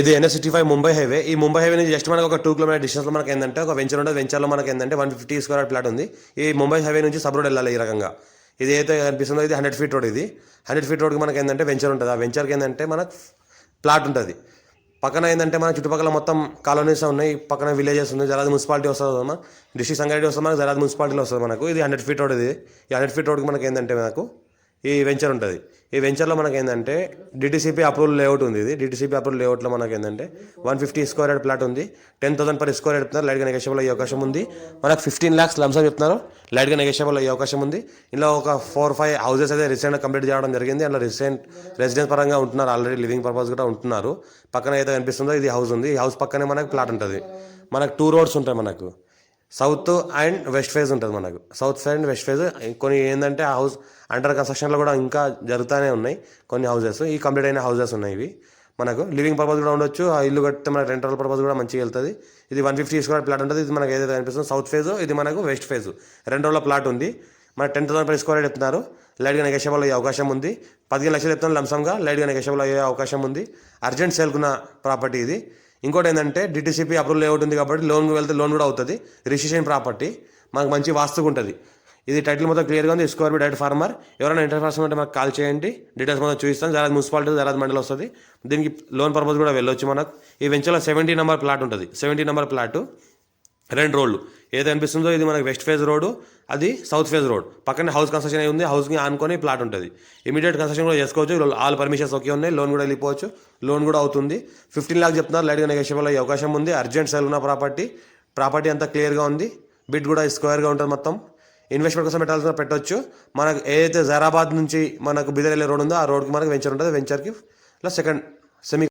ఇది NS city five Mumbai highway. ఈ Mumbai highway నుంచి జస్ట్ మనకు ఒక టూ కిలోమీటర్ డిస్టెన్స్లో మనకి ఏంటంటే ఒక వెంచర్ ఉంటుంది వెంచర్లో మనకి ఏంటంటే వన్ ఫిఫ్టీ స్క్వేర్ ప్లాట్ ఉంది. ఈ ముంబై హైవే నుంచి సబ్ రోడ్ వెళ్ళాలి ఈ రకంగా. ఇది ఏదైతే కనిపిస్తుందో ఇది హండ్రెడ్ ఫీట్ రోడ్ ఇది. హండ్రెడ్ ఫీట్ రోడ్కి మనకి ఏంటంటే వెంచర్ ఉంటుంది. ఆ వెంచర్కి ఏంటంటే మన ప్లాట్ ఉంటుంది. పక్కన ఏంటంటే మన చుట్టుపక్కల మొత్తం కాలనీస్ ఉన్నాయి. పక్కన విలేజెస్ ఉన్నాయి. జరాద్ మున్సిపాలిటీ వస్తుంది మన డిస్ట్రిక్ట్ సంగారెడ్డి వస్తుంది మనకు జరాద్ మున్సిపాలిటీలో వస్తుంది మనకు. ఇది హండ్రెడ్ ఫీట్ రోడ్ ఇది. ఈ హండ్రెడ్ ఫీట్ రోడ్కి మనకి ఏంటంటే మనకు ఈ వెంచర్ ఉంటుంది. ఈ వెంచర్లో మనకి ఏంటంటే డిటీసీపీ అప్రూవల్ లేఅవుట్ ఉంది ఇది. డిటీసీపీ అప్రూవల్ లేఅవుట్లో మనకి ఏంటంటే one fifty square yard plot ఉంది. Ten thousand per square yard చెప్తున్నారు లైట్గా నెగేషియబుల్ అయ్యే అవకాశం ఉంది. మనకు ఫిఫ్టీన్ ల్యాక్స్ లంసం చెప్తున్నారు. లైట్గా నెగేషియబుల్ అయ్యే అవకాశం ఉంది. ఇందులో ఒక ఫోర్ ఫైవ్ హౌసెస్ అయితే రీసెంట్గా కంప్లీట్ చేయడం జరిగింది. అందులో రీసెంట్ రెసిడెన్స్ పరంగా ఉంటున్నారు. ఆల్రెడీ లివింగ్ పర్పస్ కూడా ఉంటున్నారు. పక్కన అయితే కనిపిస్తుందో ఇది హౌస్ ఉంది. ఈ హౌస్ పక్కనే మనకు ప్లాట్ ఉంటుంది. మనకు టూ రోడ్స్ ఉంటాయి మనకు. సౌత్ అండ్ వెస్ట్ ఫేజ్ ఉంటుంది మనకు. South side and west face. కొన్ని ఏంటంటే హౌస్ అండర్ కన్స్ట్రక్షన్లో కూడా ఇంకా జరుగుతూనే ఉన్నాయి కొన్ని హౌసెస్. ఈ కంప్లీట్ అయిన హౌసెస్ ఉన్నాయి ఇవి. మనకు లివింగ్ పర్పస్ కూడా ఉండొచ్చు. ఆ ఇల్లు కట్టితే మనకు రెంటల్ పర్పస్ కూడా మంచిగా వెళ్తుంది. ఇది వన్ ఫిఫ్టీ స్క్వేర్ ప్లాట్ ఉంటుంది. ఇది మనకు ఏదైతే అనిపిస్తుంది సౌత్ ఫేజ్ ఇది మనకు వెస్ట్ ఫేజ్. రెండు రోజుల ప్లాట్ ఉంది. మన టెన్ థౌసండ్ పర్ స్క్వేర్ చెప్తున్నారు. లైట్గా నెగోషియబుల్ అయ్యే అవకాశం ఉంది. పదిహేను లక్షలు చెప్తున్నారు లంసంగా. లైట్గా నెగోషియబుల్ అయ్యే అవకాశం ఉంది. అర్జెంట్ సేల్కున్న ప్రాపర్టీ ఇది. ఇంకోటి ఏంటంటే డిటీసీపీ అప్రూవల్ లేఅవుట్ ఉంది కాబట్టి లోన్ వెళ్తే లోన్ కూడా అవుతుంది. రిజిస్ట్రేషన్ ప్రాపర్టీ మనకు మంచి వాస్తుగా ఉంటుంది. ఇది టైటిల్ మొత్తం క్లియర్గా ఉంది. స్క్వేర్ బి డైరెక్ట్ ఫార్మర్ ఎవరైనా ఇంటర్ఫార్స్ ఉంటే మాకు కాల్ చేయండి. డీటెయిల్స్ మొత్తం చూపిస్తాను జరాద్ మున్సిపాలిటీ జరాద్ మండలి వస్తుంది. దీనికి లోన్ పర్పస్ కూడా వెళ్ళొచ్చు మనకు. ఈ వెంచర్లో సెవెంటీ నెంబర్ ప్లాట్ ఉంటుంది. సెవెంటీ నెంబర్ ప్లాట్ రెండు రోడ్లు. ఏది అనిపిస్తుందో ఇది మనకి వెస్ట్ ఫేజ్ రోడ్ అది సౌత్ ఫేజ్ రోడ్ పక్కనే హౌస్ కన్స్ట్రక్షన్ అయి ఉంది హౌస్కి ఆనుకొని ప్లాట్ ఉంటుంది. ఇమీడియట్ కన్స్ట్రక్షన్ కూడా చేసుకోవచ్చు ఆల్ పర్మిషన్స్ ఓకే ఉన్నాయి లోన్ కూడా వెళ్ళిపోవచ్చు లోన్ కూడా అవుతుంది. ఫిఫ్టీన్ లాక్ చెప్తున్నారు లైట్గా నెగోషియబుల్ అయ్యే అవకాశం ఉంది అర్జెంట్ సేల్ ఉన్న ప్రాపర్టీ ప్రాపర్టీ అంతా క్లియర్గా ఉంది బిడ్ కూడా స్క్వేర్గా ఉంటుంది మొత్తం. ఇన్వెస్ట్మెంట్ కోసం పెట్టాల్సిన పెట్టొచ్చు. మనకు ఏదైతే జరాబాద్ నుంచి మనకు బిదర్ వెళ్ళే రోడ్ ఉందో ఆ రోడ్కి మనకు వెంచర్ ఉంటుంది వెంచర్కి ప్లస్ సెకండ్ సెమీ